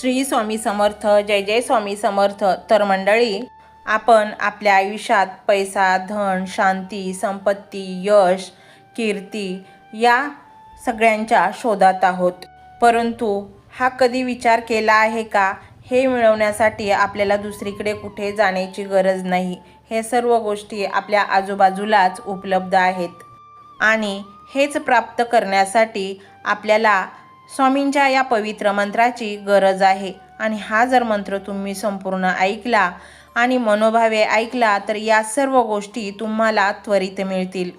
श्री स्वामी समर्थ जय जय स्वामी समर्थ. तर मंडळी आपण आपल्या आयुष्यात पैसा धन शांती संपत्ती यश कीर्ती या सगळ्यांच्या शोधात आहोत. परंतु हा कधी विचार केला आहे का? हे मिळवण्यासाठी आपल्याला दुसरीकडे कुठे जाण्याची गरज नाही. हे सर्व गोष्टी आपल्या आजूबाजूलाच उपलब्ध आहेत. आणि हेच प्राप्त करण्यासाठी आपल्याला स्वामींच्या या पवित्र मंत्राची गरज आहे. आणि हा जर मंत्र तुम्ही संपूर्ण ऐकला आणि मनोभावे ऐकला तर या सर्व गोष्टी तुम्हाला त्वरित मिळतील.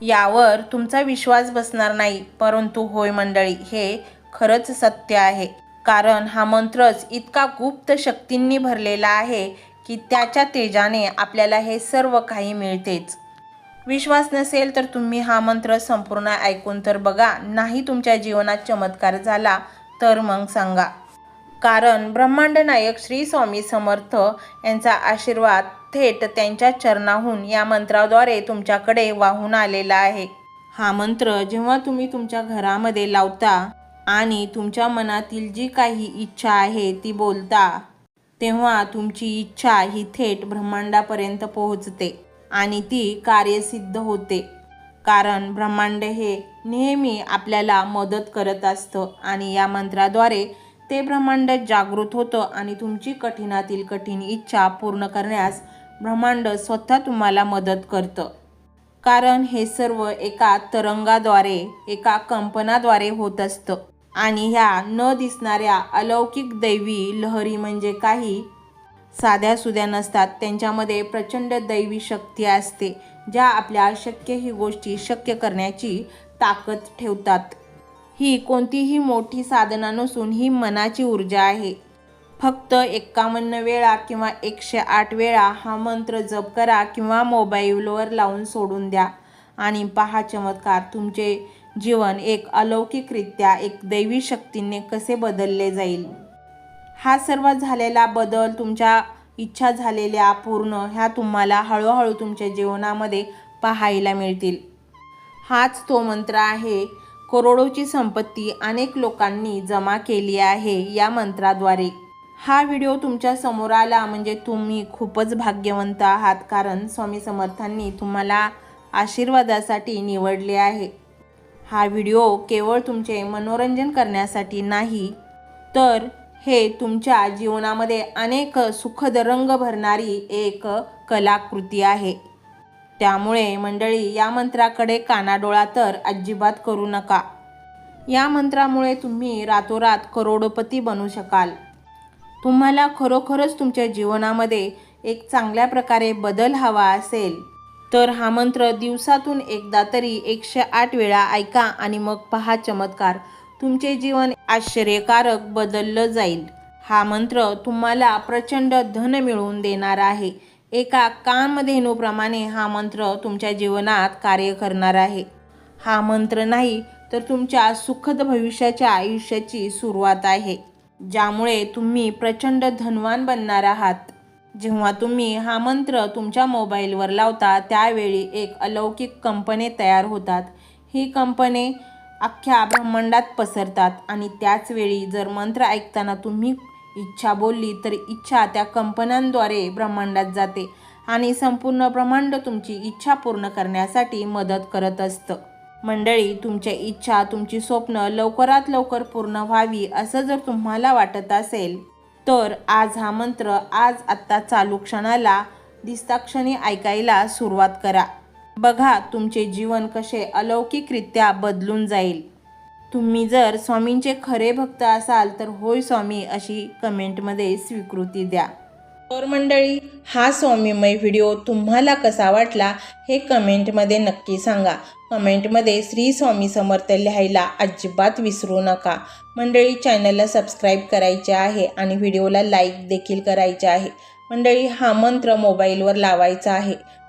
यावर तुमचा विश्वास बसणार नाही परंतु होय मंडळी हे खरंच सत्य आहे. कारण हा मंत्रच इतका गुप्त शक्तींनी भरलेला आहे की त्याच्या तेजाने आपल्याला हे सर्व काही मिळतेच. विश्वास नसेल तर तुम्ही हा मंत्र संपूर्ण ऐकून तर बघा. नाही तुमच्या जीवनात चमत्कार झाला तर मग सांगा. कारण ब्रह्मांड नायक श्री स्वामी समर्थ यांचा आशीर्वाद थेट त्यांच्या चरणाहून या मंत्राद्वारे तुमच्याकडे वाहून आलेला आहे. हा मंत्र जेव्हा तुम्ही तुमच्या घरामध्ये लावता आणि तुमच्या मनातील जी काही इच्छा आहे ती बोलता तेव्हा तुमची इच्छा ही थेट ब्रह्मांडापर्यंत पोहोचते. आणि ती कार्यसिद्ध होते. कारण ब्रह्मांड हे नेहमी आपल्याला मदत करत असतं आणि या मंत्राद्वारे ते ब्रह्मांड जागृत होतं आणि तुमची कठीणातील कठीण इच्छा पूर्ण करण्यास ब्रह्मांड स्वतः तुम्हाला मदत करतं. कारण हे सर्व एका तरंगाद्वारे एका कंपनाद्वारे होत असतं. आणि ह्या न दिसणाऱ्या अलौकिक दैवी लहरी म्हणजे काही साध्या सुध्या नसतात. त्यांच्यामध्ये प्रचंड दैवी शक्ती असते ज्या आपल्या अशक्य ही गोष्टी शक्य करण्याची ताकद ठेवतात. ही कोणतीही मोठी साधना नसून ही मनाची ऊर्जा आहे. फक्त एक्कावन्न वेळा किंवा एकशे आठ वेळा हा मंत्र जप करा किंवा मोबाईलवर लावून सोडून द्या. आणि पहा चमत्कार तुमचे जीवन एक अलौकिकरित्या एक दैवी शक्तीने कसे बदलले जाईल? हा सर्व झालेला बदल तुमच्या इच्छा झालेल्या पूर्ण ह्या तुम्हाला हळूहळू तुमच्या जीवनामध्ये पाहायला मिळतील. हाच तो मंत्र आहे करोडोची संपत्ती अनेक लोकांनी जमा केली आहे या मंत्राद्वारे. हा व्हिडिओ तुमच्यासमोर आला म्हणजे तुम्ही खूपच भाग्यवंत आहात कारण स्वामी समर्थांनी तुम्हाला आशीर्वादासाठी निवडले आहे. हा व्हिडिओ केवळ तुमचे मनोरंजन करण्यासाठी नाही तर हे तुमच्या जीवनामध्ये अनेक सुखद रंग भरणारी एक कलाकृती आहे. त्यामुळे मंडळी या मंत्राकडे कानाडोळा तर अजिबात करू नका. या मंत्रामुळे तुम्ही रातोरात करोडोपती बनू शकाल. तुम्हाला खरोखरच तुमच्या जीवनामध्ये एक चांगल्या प्रकारे बदल हवा असेल तर हा मंत्र दिवसातून एकदा तरी एकशे आठ वेळा ऐका आणि मग पहा चमत्कार. तुमचे जीवन आश्चर्यकारक बदललं जाईल. हा मंत्र तुम्हाला प्रचंड धन मिळवून देणार आहे. एका कामधेनूप्रमाणे हा मंत्र तुमच्या जीवनात कार्य करणार आहे. हा मंत्र नाही तर तुमच्या सुखद भविष्याच्या आयुष्याची सुरुवात आहे ज्यामुळे तुम्ही प्रचंड धनवान बनणार आहात. जेव्हा तुम्ही हा मंत्र तुमच्या मोबाईलवर लावता त्यावेळी एक अलौकिक कंपने तयार होतात. ही कंपने अख्ख्या ब्रह्मांडात पसरतात आणि त्याचवेळी जर मंत्र ऐकताना तुम्ही इच्छा बोलली तर इच्छा त्या कंपन्यांद्वारे ब्रह्मांडात जाते आणि संपूर्ण ब्रह्मांड तुमची इच्छा पूर्ण करण्यासाठी मदत करत असतं. मंडळी तुमच्या इच्छा तुमची स्वप्न लवकरात लवकर पूर्ण व्हावी असं जर तुम्हाला वाटत असेल तर आज हा मंत्र आज आत्ता चालू क्षणाला दिसता क्षणी ऐकायला सुरुवात करा. बघा तुमचे जीवन कसे अलौकिकरित्या बदलून जाईल. तुम्ही जर स्वामींचे खरे भक्त असाल तर होय स्वामी अशी कमेंटमध्ये स्वीकृती द्या. तर मंडळी हा स्वामीमय व्हिडिओ तुम्हाला कसा वाटला हे कमेंटमध्ये नक्की सांगा. कमेंटमध्ये श्री स्वामी समर्थ लिहायला अजिबात विसरू नका. मंडळी चॅनलला सबस्क्राईब करायचे आहे आणि व्हिडिओला लाईक देखील करायचे आहे. मंडळी हा मंत्र मोबाईलवर लावायचा आहे.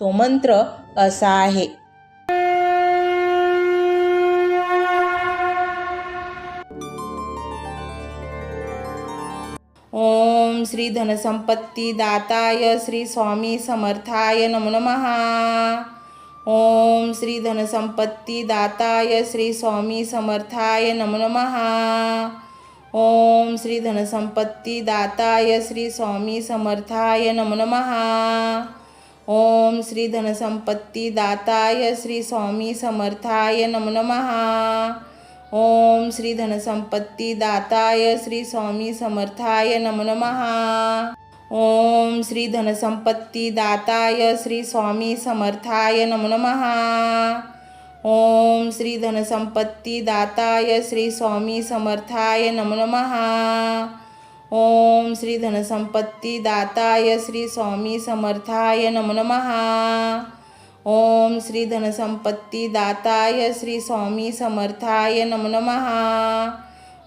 तो मंत्र असा आहे. ओम श्री धनसंपत्ती दाताय श्री स्वामी समर्थाय नमो नमहा ओम श्री धनसंपत्ती दाताय श्री स्वामी समर्थाय नमो नमहा ओम श्री धनसंपत्ती दाताय श्री स्वामी समर्थाय नमो नमहा ओम श्री धनसंपत्ती दाताय श्री स्वामी समर्थाय नमो नमः। ओम श्री धनसंपत्ती दाताय श्री स्वामी समर्थाय नमो नमः। ओम श्री धनसंपत्ती दाताय श्री स्वामी समर्थाय नमो नमः। ओम श्री धनसंपत्ती दाताय श्री स्वामी समर्थाय नमो नमः। ओम श्री धनसंपत्ती दाताय श्री स्वामी समर्थाय नमो नमः। ओम श्री धनसंपत्ती दाताय श्री स्वामी समर्थाय नमो नमः।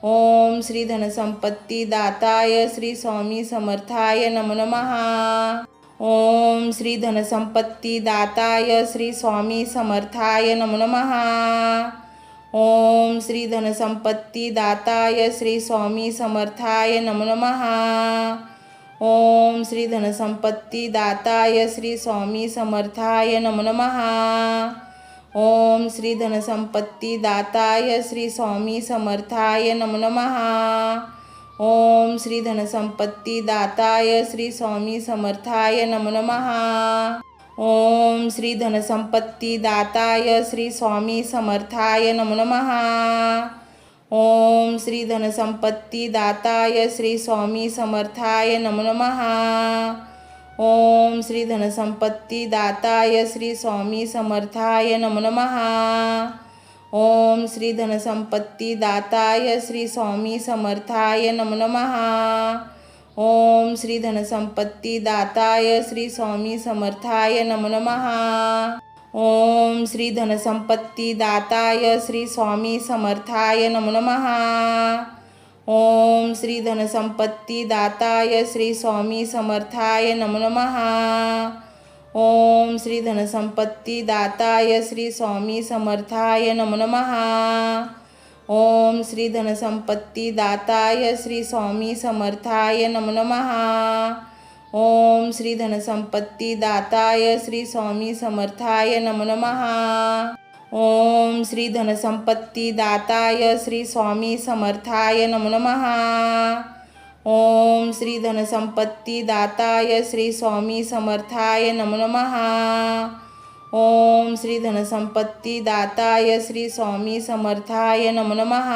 ओम श्री धनसंपत्ती दाताय श्री स्वामी समर्थाय नमो नमः। ओम श्री धनसंपत्ती दाताय श्री स्वामी समर्थाय नमो नमः। ओम श्री धनसंपत्ती दाताय श्री स्वामी समर्थाय नमो नमः। ओम श्री धनसंपत्ती दाताय श्री स्वामी समर्थाय नमो नमः। ओम श्री धनसंपत्ती दाताय श्री स्वामी समर्थाय नमो नमः। ओम श्री धनसंपत्ती दाताय श्री स्वामी समर्थाय नमो नमः। ओम श्री धनसंपत्ती दाताय श्री स्वामी समर्थाय नमो नमः। ओम श्री धनसंपत्ती दाताय श्री स्वामी समर्थाय नमो नमः। ओम श्री धनसंपत्ती दाताय श्री स्वामी समर्थाय नमो नमः। ओम श्री धनसंपत्ती दाताय श्री स्वामी समर्थाय नमो नमः। ओम श्री धनसंपत्ती दाताय श्री स्वामी समर्थाय नमो नमः। ओम श्री धनसंपत्ती दाताय श्री स्वामी समर्थाय नमो नमः। ओम श्री धनसंपत्ती दाताय श्री स्वामी समर्थाय नमो नमः। ओम श्री धनसंपत्ती दाताय श्री स्वामी समर्थाय नमो नमः। ओम श्री धनसंपत्ती दाताय श्री स्वामी समर्थाय नमो नमः। ओम श्री धनसंपत्ती दाताय श्री स्वामी समर्थाय नमो नमः। ओम श्री धनसंपत्ती दाताय श्री स्वामी समर्थाय नमो नमः। ओम श्री धनसंपत्ती दाताय श्री स्वामी समर्थाय नमो नमः। ओम श्री धनसंपत्ती दाताय श्री स्वामी समर्थाय नमो नमः।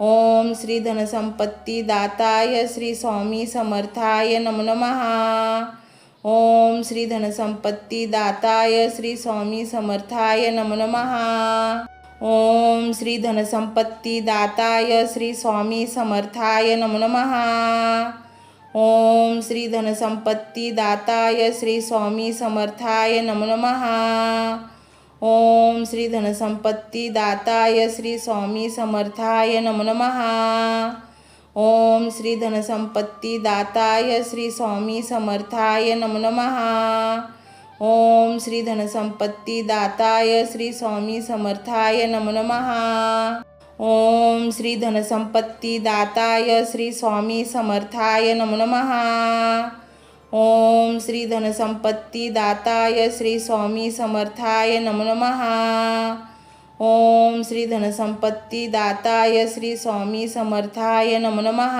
ओम श्री धनसंपत्ती दाताय श्री स्वामी समर्थाय नमो नमः। ओम श्री धनसंपत्ती दाताय श्री स्वामी समर्थाय नमो नमः। ओम श्री धनसंपत्ती दाताय श्री स्वामी समर्थाय नमो नमः। ओम श्री धनसंपत्ती दाताय श्री स्वामी समर्थाय नमो नमः। ओम श्री धनसंपत्ती दाताय श्री स्वामी समर्थाय नमो नमः। ओम श्री धनसंपत्ती दाताय श्री स्वामी समर्थाय नमो नमः। ओम श्री धनसंपत्ती दाताय श्री स्वामी समर्थाय नमो नमः। ओम श्री धनसंपत्ती दाताय श्री स्वामी समर्थाय नमो नमः। ओम श्री धनसंपत्ती दाताय श्री स्वामी समर्थाय नमो नमः। ओम श्री धनसंपत्ती दाताय श्री स्वामी समर्थाय नमो नमः।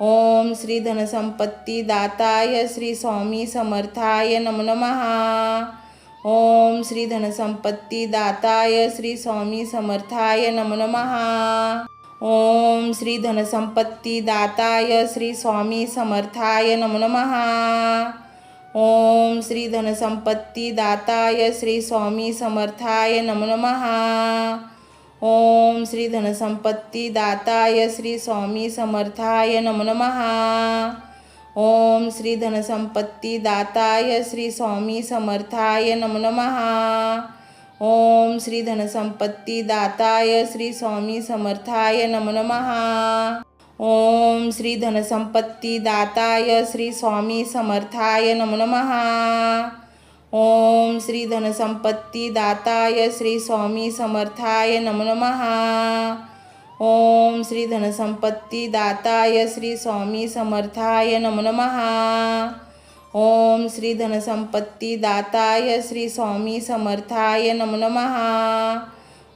ओम श्री धनसंपत्ती दाताय श्री स्वामी समर्थाय नमो नमः। ओम श्री धनसंपत्ती दाताय श्री स्वामी समर्थाय नमो नमः। ओम श्री धनसंपत्ती दाताय श्री स्वामी समर्थाय नमो नमः। ओम श्री धनसंपत्ती दाताय श्री स्वामी समर्थाय नमो नमः। ओम श्री धनसंपत्ती दाताय श्री स्वामी समर्थाय नमो नमः। ओम श्री धनसंपत्ती दाताय श्री स्वामी समर्थाय नमो नमः। ओम श्री धनसंपत्ती दाताय श्री स्वामी समर्थाय नमो नमः। ओम श्री धनसंपत्ती दाताय श्री स्वामी समर्थाय नमो नमः। ओम श्री धनसंपत्ती दाताय श्री स्वामी समर्थाय नमो नमः। ओम श्री धनसंपत्ती दाताय श्री स्वामी समर्थाय नमो नमः। ओम श्री धनसंपत्ती दाताय श्री स्वामी समर्थाय नमो नमः।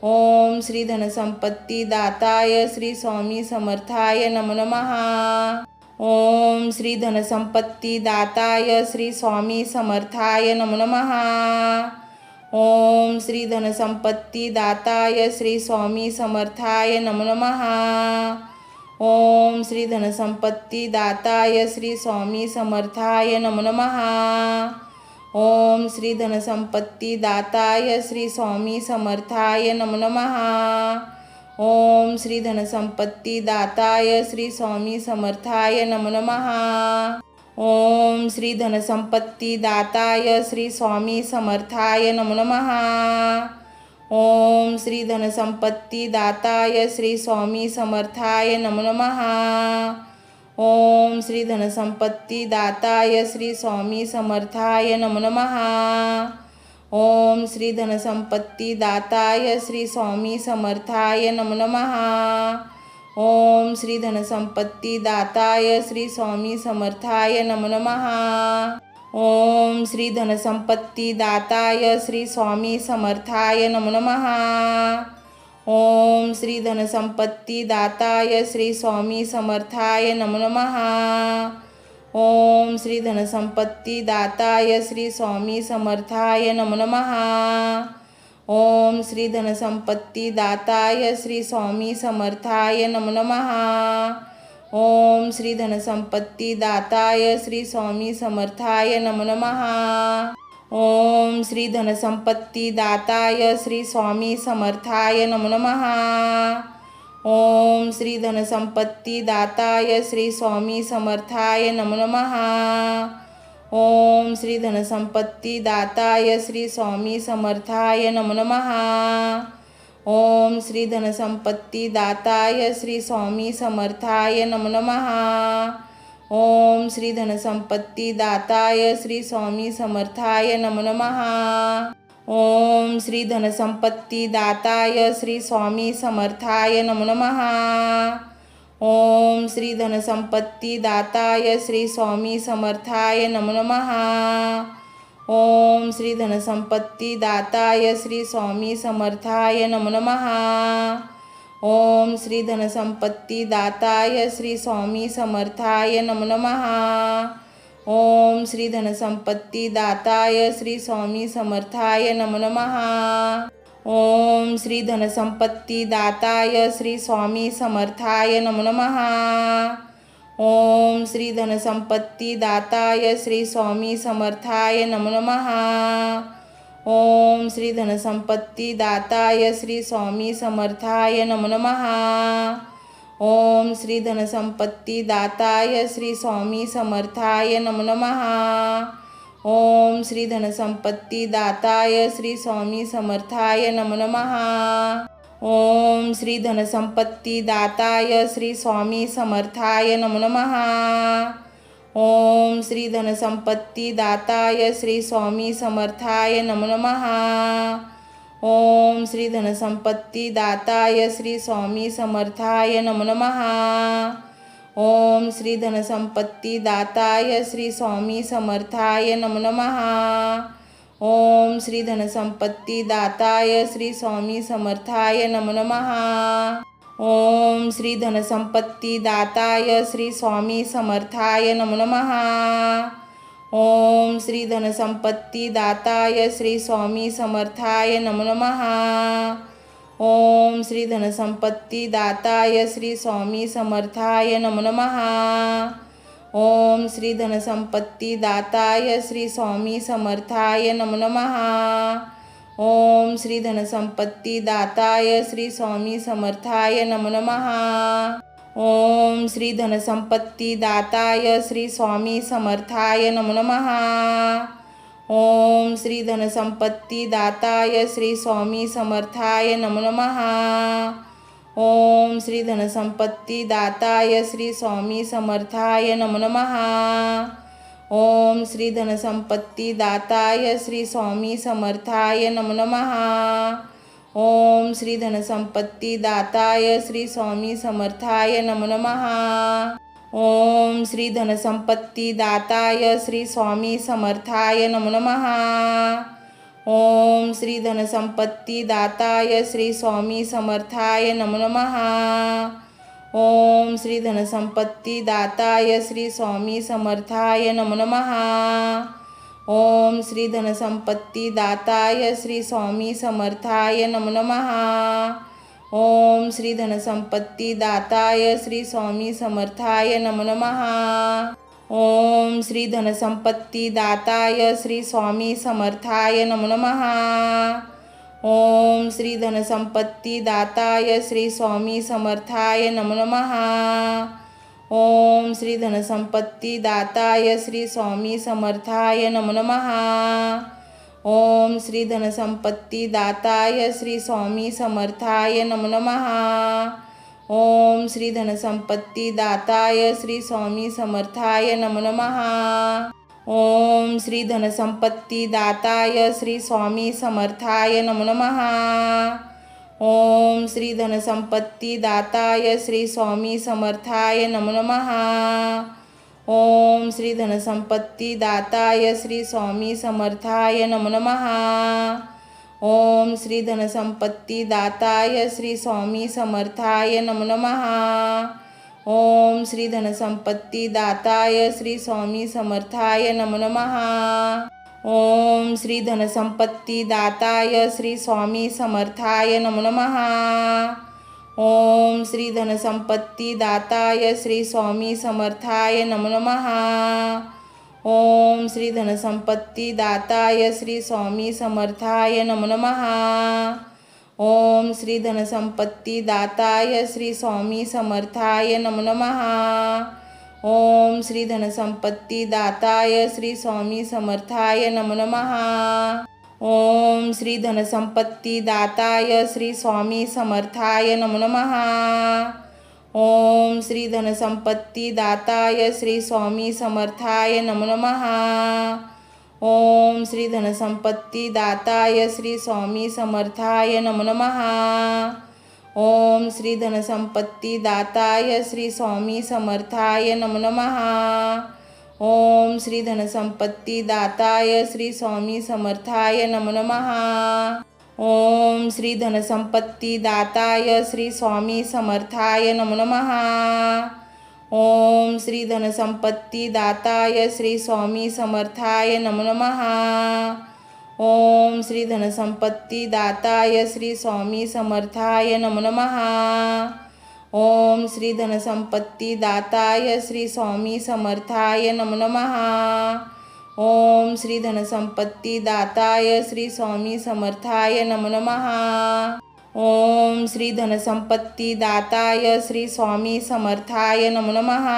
ओम श्री धनसंपत्ती दाताय श्री स्वामी समर्थाय नमो नमः। ओम श्री धनसंपत्ती दाताय श्री स्वामी समर्थाय नमो नमः। ओम श्री धनसंपत्ती दाताय श्री स्वामी समर्थाय नमो नमः। ओम श्री धनसंपत्ती दाताय श्री स्वामी समर्थाय नमो नमः। ओम श्री धनसंपत्ती दाताय श्री स्वामी समर्थाय नमो नमः। ओम श्री धनसंपत्ती दाताय श्री स्वामी समर्थाय नमो नमः। ओम श्री धनसंपत्ती दाताय श्री स्वामी समर्थाय नमो नमः। ओम श्री धनसंपत्ती दाताय श्री स्वामी समर्थाय नमो नमः। ओम श्री धनसंपत्ती दाताय श्री स्वामी समर्थाय नमो नमः। ओम श्री धनसंपत्ती दाताय श्री स्वामी समर्थाय नमो नमः। ओम श्री धनसंपत्ती दाताय श्री स्वामी समर्थाय नमो नमः। ओम श्री धनसंपत्ती दाताय श्री स्वामी समर्थाय नमो नमः। ओम श्री धनसंपत्ती दाताय श्री स्वामी समर्थाय नमो नमः। ओम श्री धनसंपत्ती दाताय श्री स्वामी समर्थाय नमो नमः। ओम श्री धनसंपत्ती दाताय श्री स्वामी समर्थाय नमो नमः। ओम श्री धनसंपत्ती दाताय श्री स्वामी समर्थाय नमो नमः। ओम श्री धनसंपत्ती दाताय श्री स्वामी समर्थाय नमो नमः। ओम श्री धनसंपत्ती दाताय श्री स्वामी समर्थाय नमो नमः। ओम श्री धनसंपत्ती दाताय श्री स्वामी समर्थाय नमो नमः। ओम श्री धनसंपत्ती दाताय श्री स्वामी समर्थाय नमो नमः। ओम श्री धनसंपत्ती दाताय श्री स्वामी समर्थाय नमो नमः। ओम श्री धनसंपत्ती दाताय श्री स्वामी समर्थाय नमो नमः। ओम श्री धनसंपत्ती दाताय श्री स्वामी समर्थाय नमो नमः। ओम श्री धनसंपत्ती दाताय श्री स्वामी समर्थाय नमो नमः। ओम श्री धनसंपत्ती दाताय श्री स्वामी समर्थाय नमो नमः। ओम श्री धनसंपत्ती दाताय श्री स्वामी समर्थाय नमो नमः। ओम श्री धनसंपत्ती दाताय श्री स्वामी समर्थाय नमो नमः। ओम श्री धनसंपत्ती दाताय श्री स्वामी समर्थाय नमो नमः। ओम श्री धनसंपत्ती दाताय श्री स्वामी समर्थाय नमो नमः। ओम श्री धनसंपत्ती दाताय श्री स्वामी समर्थाय नमो नमः। ओम श्री धनसंपत्ती दाताय श्री स्वामी समर्थाय नमो नमः। ओम श्री धनसंपत्ती दाताय श्री स्वामी समर्थाय नमो नमः। ओम श्री धनसंपत्ती दाताय श्री स्वामी समर्थाय नमो नमः। ओम श्री धनसंपत्ती दाताय श्री स्वामी समर्थाय नमो नमः। ओम श्री धनसंपत्ती दाताय श्री स्वामी समर्थाय नमो नमः। ओम श्री धनसंपत्ती दाताय श्री स्वामी समर्थाय नमो नमः। ओम श्री धनसंपत्ती दाताय श्री स्वामी समर्थाय नमो नमः। ओम श्री धनसंपत्ती दाताय श्री स्वामी समर्थाय नमो नमः। ओम श्री धनसंपत्ती दाताय श्री स्वामी समर्थाय नमो नमः। ओम श्री धनसंपत्ती दाताय श्री स्वामी समर्थाय नमो नमः। ओम श्री धनसंपत्ती दाताय श्री स्वामी समर्थाय नमो नमः। ओम श्री धनसंपत्ती दाताय श्री स्वामी समर्थाय नमो नमः। ओम श्री धनसंपत्ती दाताय श्री स्वामी समर्थाय नमो नमः। ओम श्री धनसंपत्ती दाताय श्री स्वामी समर्थाय नमो नमः। ओम श्री धनसंपत्ती दाताय श्री स्वामी समर्थाय नमो नमः। ओम श्री धनसंपत्ती दाताय श्री स्वामी समर्थाय नमो नमः। ओम श्री धनसंपत्ती दाताय श्री स्वामी समर्थाय नमो नमः। ओम श्री धनसंपत्ती दाताय श्री स्वामी समर्थाय नमो नमः। ओम श्री धनसंपत्ती दाताय श्री स्वामी समर्थाय नमो नमः। ओम श्री धनसंपत्ती दाताय श्री स्वामी समर्थाय नमो नमः। ओम श्री धनसंपत्ती दाताय श्री स्वामी समर्थाय नमो नमः। ओम श्री धनसंपत्ती दाताय श्री स्वामी समर्थाय नमो नमः। ओम श्री धनसंपत्ती दाताय श्री स्वामी समर्थाय नमो नमः। ओम श्री धनसंपत्ती दाताय श्री स्वामी समर्थाय नमो नमः। ओम श्री धनसंपत्ती दाताय श्री स्वामी समर्थाय नमो नमः। ओम श्री धनसंपत्ती दाताय श्री स्वामी समर्थाय नमो नमः। ओम श्री धनसंपत्ती दाताय श्री स्वामी समर्थाय नमो नमः। ओम श्री धनसंपत्ती दाताय श्री स्वामी समर्थाय नमो नमः। ओम श्री धनसंपत्ती दाताय श्री स्वामी समर्थाय नमो नमः। ओम श्री धनसंपत्ती दाताय श्री स्वामी समर्थाय नमो नमः। ओम श्री धनसंपत्ती दाताय श्री स्वामी समर्थाय नमो नमः। ओम श्री धनसंपत्ती दाताय श्री स्वामी समर्थाय नमो नमः। ओम श्री धनसंपत्ती दाताय श्री स्वामी समर्थाय नमो नमः। ओम श्री धनसंपत्ती दाताय श्री स्वामी समर्थाय नमो नमः। ओम श्री धनसंपत्ती दाताय श्री स्वामी समर्थाय नमो नमः। ओम श्री धनसंपत्ती दाताय श्री स्वामी समर्थाय नमो नमः। ओम श्री धनसंपत्ती दाताय श्री स्वामी समर्थाय नमो नमः। ओम श्री धनसंपत्ती दाताय श्री स्वामी समर्थाय नमो नमः। ओम श्री धनसंपत्ती दाताय श्री स्वामी समर्थाय नमो नमः। ओम श्री धनसंपत्ती दाताय श्री स्वामी समर्थाय नमो नमः। ओम श्री धनसंपत्ती दाताय श्री स्वामी समर्थाय नमो नमः। ओम श्री धनसंपत्ती दाताय श्री स्वामी समर्थाय नमो नमः। ओम श्री धनसंपत्ती दाताय श्री स्वामी समर्थाय नमो नमः। ओम श्री धनसंपत्ती दाताय श्री स्वामी समर्थाय नमो नमः। ओम श्री धनसंपत्ती दाताय श्री स्वामी समर्थाय नमो नमः। ओम श्री धनसंपत्ती दाताय श्री स्वामी समर्थाय नमो नमः। ओम श्री धनसंपत्ती दाताय श्री स्वामी समर्थाय नमो नमः।